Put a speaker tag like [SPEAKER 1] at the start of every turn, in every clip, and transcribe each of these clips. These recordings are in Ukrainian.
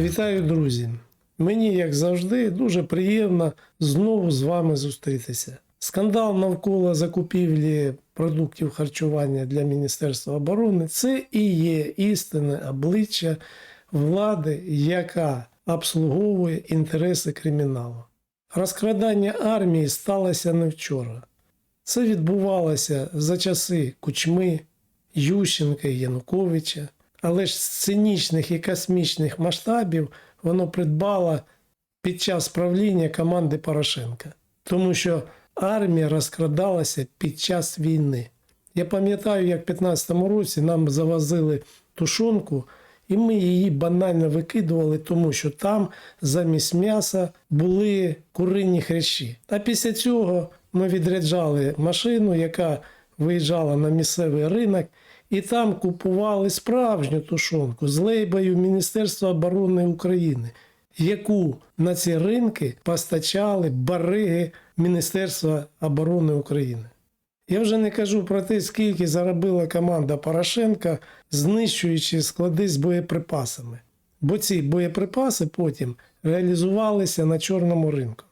[SPEAKER 1] Вітаю, друзі! Мені, як завжди, дуже приємно знову з вами зустрітися. Скандал навколо закупівлі продуктів харчування для Міністерства оборони це і є істинне обличчя влади, яка обслуговує інтереси криміналу. Розкрадання армії сталося не вчора. Це відбувалося за часи Кучми, Ющенка і Януковича, але ж з цинічних і космічних масштабів воно придбало під час правління команди Порошенка, тому що армія розкрадалася під час війни. Я пам'ятаю, як в 2015 році нам завозили тушонку, і ми її банально викидували, тому що там замість м'яса були курині хрящі. А після цього ми відряджали машину, яка виїжджала на місцевий ринок, і там купували справжню тушонку з лейбою Міністерства оборони України, яку на ці ринки постачали бариги Міністерства оборони України. Я вже не кажу про те, скільки заробила команда Порошенка, знищуючи склади з боєприпасами. Бо ці боєприпаси потім реалізувалися на чорному ринку.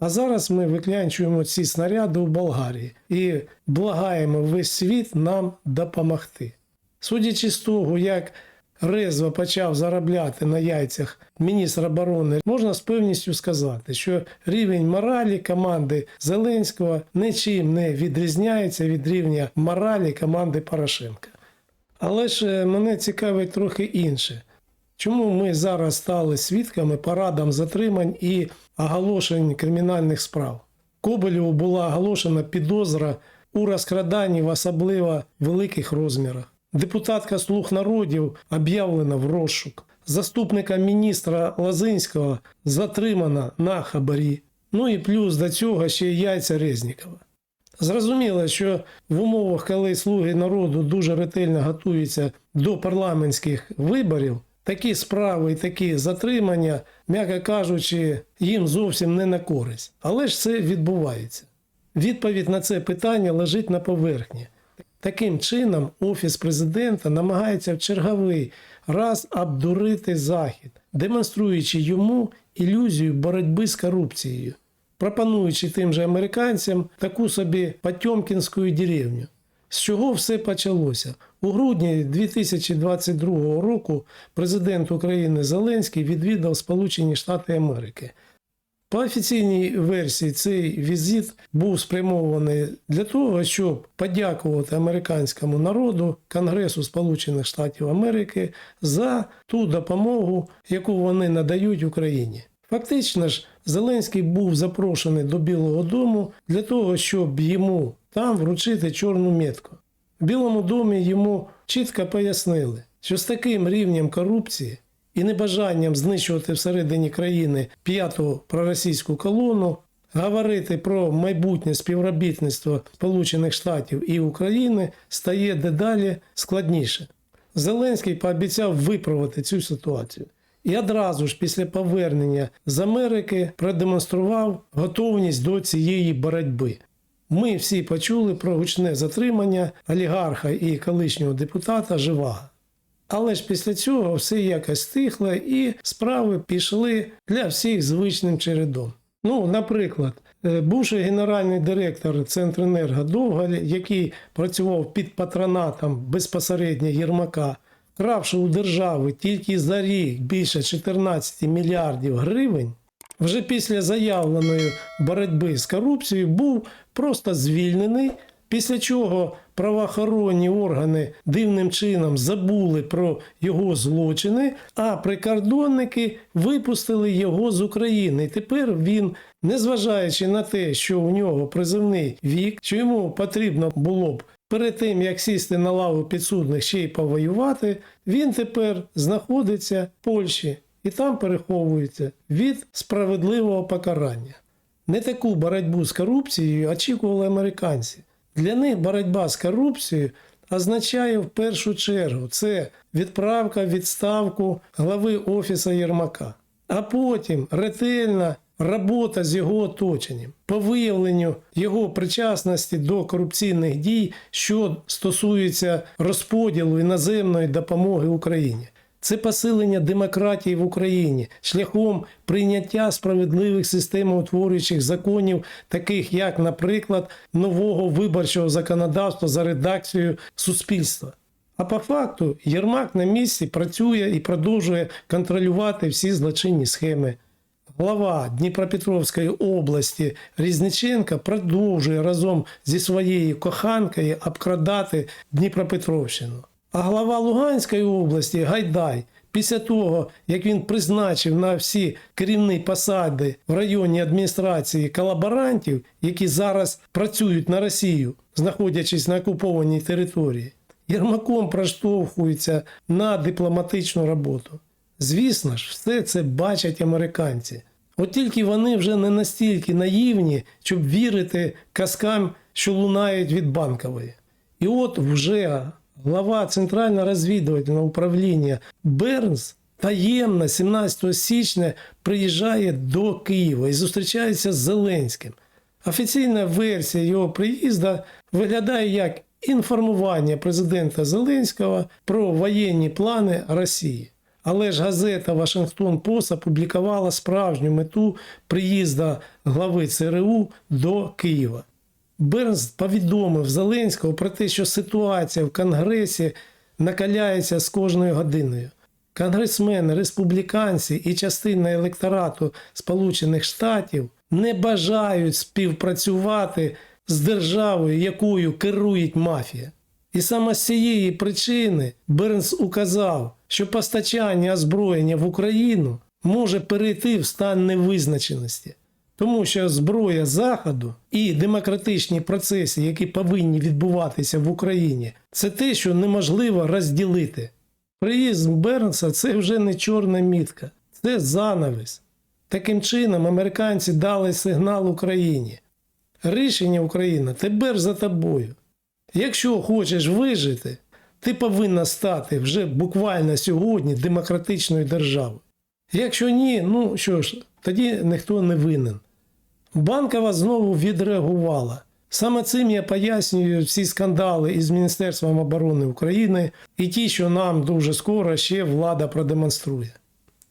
[SPEAKER 1] А зараз ми виклянчуємо ці снаряди у Болгарії і благаємо весь світ нам допомогти. Судячи з того, як резво почав заробляти на яйцях міністр оборони, можна з певністю сказати, що рівень моралі команди Зеленського нічим не відрізняється від рівня моралі команди Порошенка. Але ж е, мене цікавить трохи інше. Чому ми зараз стали свідками парадам затримань і оголошень кримінальних справ? Коболєву була оголошена підозра у розкраданні в особливо великих розмірах. Депутатка слуг народів об'явлена в розшук. Заступника міністра Лазинського затримана на хабарі. Ну і плюс до цього ще яйця Резнікова. Зрозуміло, що в умовах, коли слуги народу дуже ретельно готуються до парламентських виборів, такі справи і такі затримання, м'яко кажучи, їм зовсім не на користь. Але ж це відбувається. Відповідь на це питання лежить на поверхні. Таким чином, Офіс президента намагається в черговий раз обдурити Захід, демонструючи йому ілюзію боротьби з корупцією, пропонуючи тим же американцям таку собі Потьомкінську деревню. З чого все почалося? У грудні 2022 року президент України Зеленський відвідав Сполучені Штати Америки. По офіційній версії цей візит був спрямований для того, щоб подякувати американському народу, Конгресу Сполучених Штатів Америки за ту допомогу, яку вони надають Україні. Фактично ж, Зеленський був запрошений до Білого Дому для того, щоб йому там вручити чорну метку. В Білому домі йому чітко пояснили, що з таким рівнем корупції і небажанням знищувати всередині країни п'яту проросійську колону, говорити про майбутнє співробітництво Сполучених Штатів і України стає дедалі складніше. Зеленський пообіцяв виправити цю ситуацію. І одразу ж після повернення з Америки продемонстрував готовність до цієї боротьби. Ми всі почули про гучне затримання олігарха і колишнього депутата Живага. Але ж після цього все якось стихло і справи пішли для всіх звичним чередом. Ну, наприклад, е, бувший генеральний директор Центренерго Довгаль, який працював під патронатом безпосередньо Єрмака, кравши у держави тільки за рік більше 14 мільярдів гривень, вже після заявленої боротьби з корупцією був просто звільнений, після чого правоохоронні органи дивним чином забули про його злочини, а прикордонники випустили його з України. Тепер він, незважаючи на те, що у нього призивний вік, що йому потрібно було б перед тим, як сісти на лаву підсудних ще й повоювати, він тепер знаходиться в Польщі і там переховується від справедливого покарання. Не таку боротьбу з корупцією очікували американці. Для них боротьба з корупцією означає в першу чергу це відправка відставку глави Офісу Єрмака, а потім ретельна робота з його оточенням по виявленню його причасності до корупційних дій, що стосується розподілу іноземної допомоги Україні. Це посилення демократії в Україні шляхом прийняття справедливих системоутворюючих законів, таких як, наприклад, нового виборчого законодавства за редакцією суспільства. А по факту Єрмак на місці працює і продовжує контролювати всі злочинні схеми. Глава Дніпропетровської області Різниченка продовжує разом зі своєю коханкою обкрадати Дніпропетровщину. А глава Луганської області Гайдай, після того, як він призначив на всі керівні посади в районній адміністрації колаборантів, які зараз працюють на Росію, знаходячись на окупованій території, Єрмаком проштовхується на дипломатичну роботу. Звісно ж, все це бачать американці. От тільки вони вже не настільки наївні, щоб вірити казкам, що лунають від банкової. І от вже глава Центрального розвідувального управління Бернс таємно 17 січня приїжджає до Києва і зустрічається з Зеленським. Офіційна версія його приїзду виглядає як інформування президента Зеленського про воєнні плани Росії. Але ж газета Вашингтон Пост опублікувала справжню мету приїзду глави ЦРУ до Києва. Бернс повідомив Зеленського про те, що ситуація в Конгресі накаляється з кожною годиною. Конгресмени, республіканці і частина електорату Сполучених Штатів не бажають співпрацювати з державою, якою керує мафія. І саме з цієї причини Бернс указав, що постачання озброєння в Україну може перейти в стан невизначеності, тому що зброя Заходу і демократичні процеси, які повинні відбуватися в Україні, це те, що неможливо розділити. Приїзд Бернса це вже не чорна мітка, це занавис. Таким чином, американці дали сигнал Україні. Рішення Україна тепер за тобою. Якщо хочеш вижити, ти повинна стати вже буквально сьогодні демократичною державою. Якщо ні, ну що ж, тоді ніхто не винен. Банкова знову відреагувала. Саме цим я пояснюю всі скандали із Міністерством оборони України і ті, що нам дуже скоро ще влада продемонструє.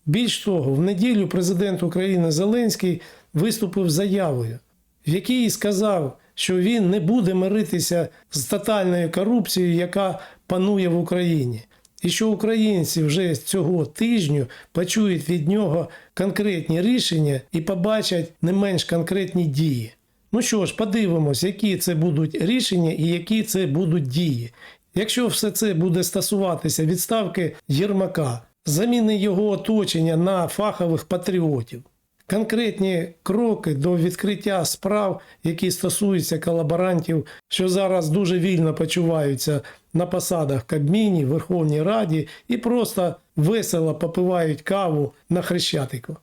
[SPEAKER 1] Більш того, в неділю президент України Зеленський виступив заявою, в якій сказав, що він не буде миритися з тотальною корупцією, яка панує в Україні, і що українці вже з цього тижню почують від нього конкретні рішення і побачать не менш конкретні дії. Ну що ж, подивимось, які це будуть рішення і які це будуть дії. Якщо все це буде стосуватися відставки Єрмака, заміни його оточення на фахових патріотів, конкретні кроки до відкриття справ, які стосуються колаборантів, що зараз дуже вільно почуваються на посадах Кабміні, Верховній Раді і просто весело попивають каву на Хрещатику.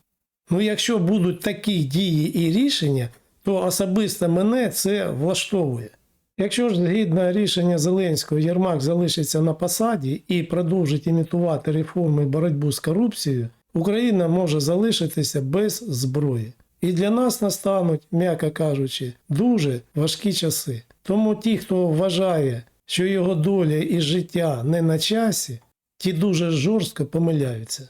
[SPEAKER 1] Ну, якщо будуть такі дії і рішення, то особисто мене це влаштовує. Якщо ж згідно рішення Зеленського Єрмак залишиться на посаді і продовжить імітувати реформи боротьбу з корупцією, Україна може залишитися без зброї. І для нас настануть, м'яко кажучи, дуже важкі часи. Тому ті, хто вважає, що його доля і життя не на часі, ті дуже жорстко помиляються.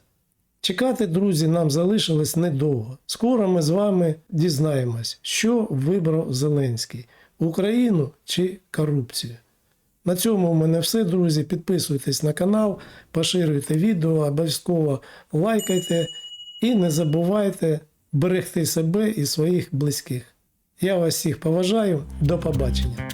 [SPEAKER 1] Чекати, друзі, нам залишилось недовго. Скоро ми з вами дізнаємось, що вибрав Зеленський Україну чи корупцію. На цьому в мене все, друзі. Підписуйтесь на канал, поширюйте відео, обов'язково лайкайте і не забувайте берегти себе і своїх близьких. Я вас всіх поважаю. До побачення.